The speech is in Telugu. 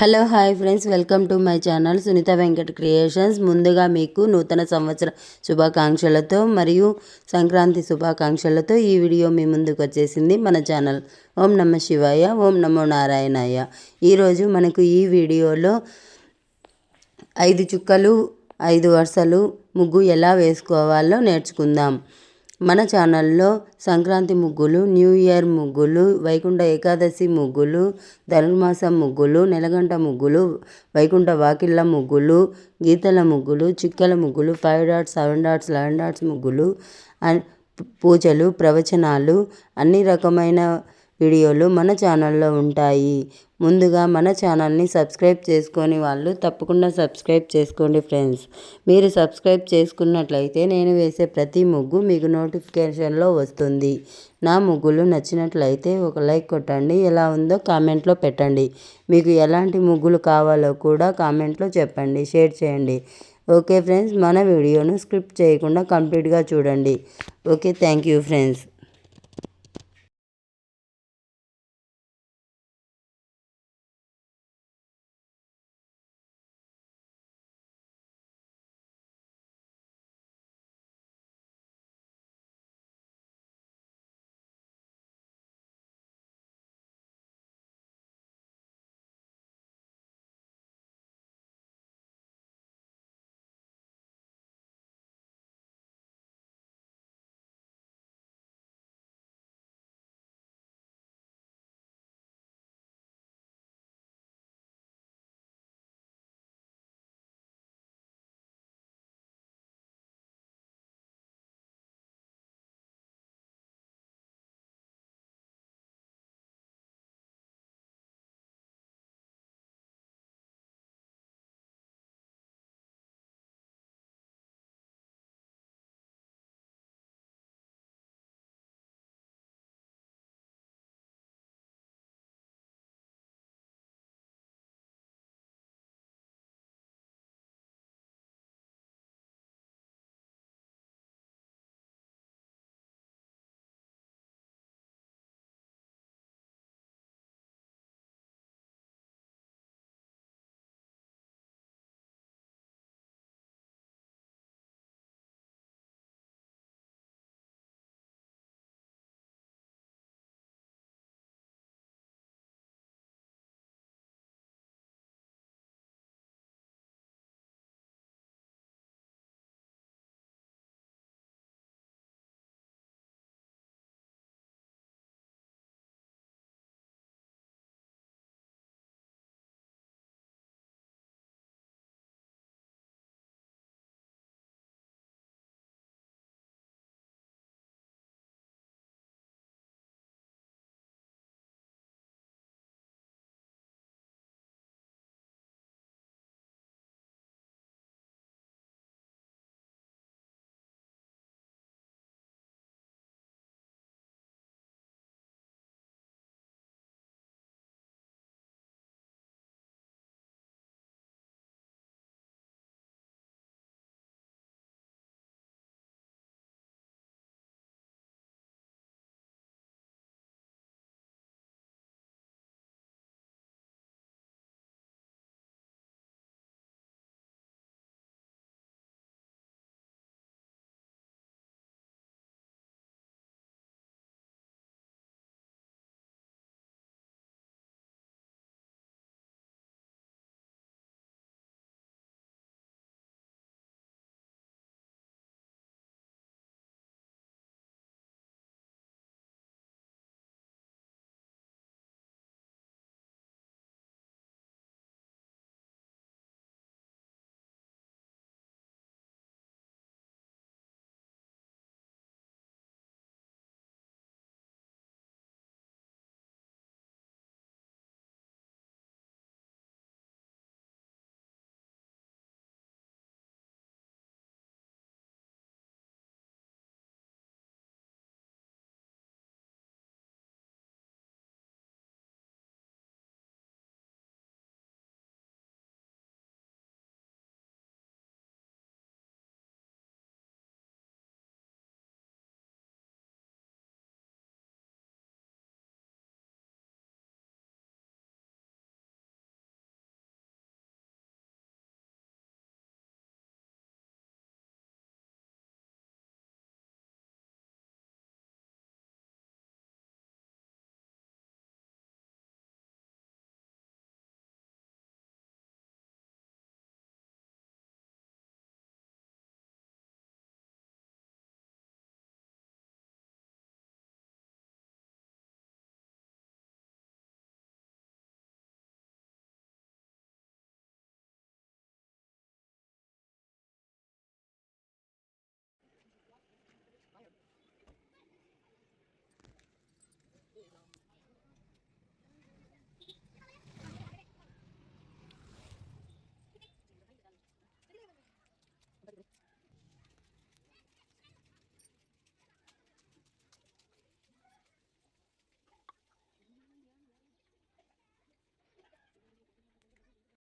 Hello hi friends. Welcome to my channel Sunitha Venkat creations. ముందుగా మీకు నూతన సంవత్సర శుభాకాంక్షలతో మరియు సంక్రాంతి శుభాకాంక్షలతో ఈ వీడియో మీ ముందుకు వచ్చేసింది మన ఛానల్. ఓం నమ శివాయ ఓం నమో నారాయణాయ. ఈరోజు మనకు ఈ వీడియోలో ఐదు చుక్కలు ఐదు వరుసలు ముగ్గు ఎలా వేసుకోవాలో నేర్చుకుందాం. మన ఛానల్లో సంక్రాంతి ముగ్గులు న్యూ ఇయర్ ముగ్గులు వైకుంఠ ఏకాదశి ముగ్గులు ధనుర్మాసం ముగ్గులు నెలగంట ముగ్గులు వైకుంఠ వాకిళ్ళ ముగ్గులు గీతల ముగ్గులు చిక్కల ముగ్గులు five dots seven dots eleven dots ముగ్గులు పూజలు ప్రవచనాలు అన్ని రకమైన వీడియోలు మన ఛానల్లో ఉంటాయి. ముందుగా మన ఛానల్ని సబ్స్క్రైబ్ చేసుకొని వాళ్ళు తప్పకుండా సబ్స్క్రైబ్ చేసుకోండి ఫ్రెండ్స్. మీరు సబ్స్క్రైబ్ చేసుకున్నట్లయితే నేను వేసే ప్రతి ముగ్గు మీకు నోటిఫికేషన్లో వస్తుంది. నా ముగ్గులు నచ్చినట్లయితే ఒక లైక్ కొట్టండి ఎలా ఉందో కామెంట్లో పెట్టండి. మీకు ఎలాంటి ముగ్గులు కావాలో కూడా కామెంట్లో చెప్పండి షేర్ చేయండి. ఓకే ఫ్రెండ్స్ మన వీడియోను స్క్రిప్ట్ చేయకుండా కంప్లీట్గా చూడండి. Okay thank you friends.